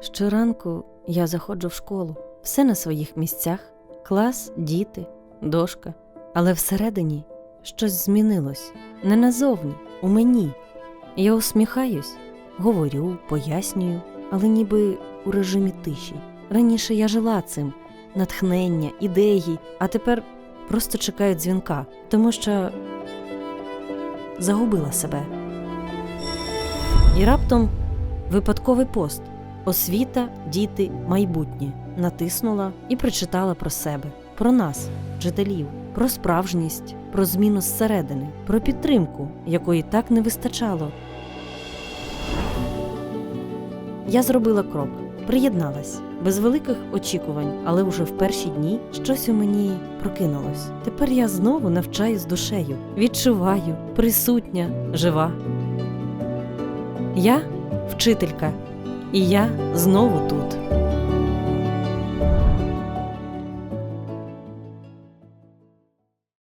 Щоранку я заходжу в школу, все на своїх місцях, клас, діти, дошка. Але всередині щось змінилось не назовні, у мені. Я усміхаюсь, говорю, пояснюю, але ніби у режимі тиші. Раніше я жила цим натхнення, ідеї, а тепер просто чекаю дзвінка, тому що загубила себе. І раптом випадковий пост Освіта, діти, майбутнє натиснула і прочитала про себе, про нас, вчителів, про справжність, про зміну зсередини, про підтримку, якої так не вистачало. Я зробила крок, приєдналась без великих очікувань, але вже в перші дні щось у мені прокинулось. Тепер я знову навчаюсь душею, відчуваю, присутня, жива. Я вчителька, і я знову тут.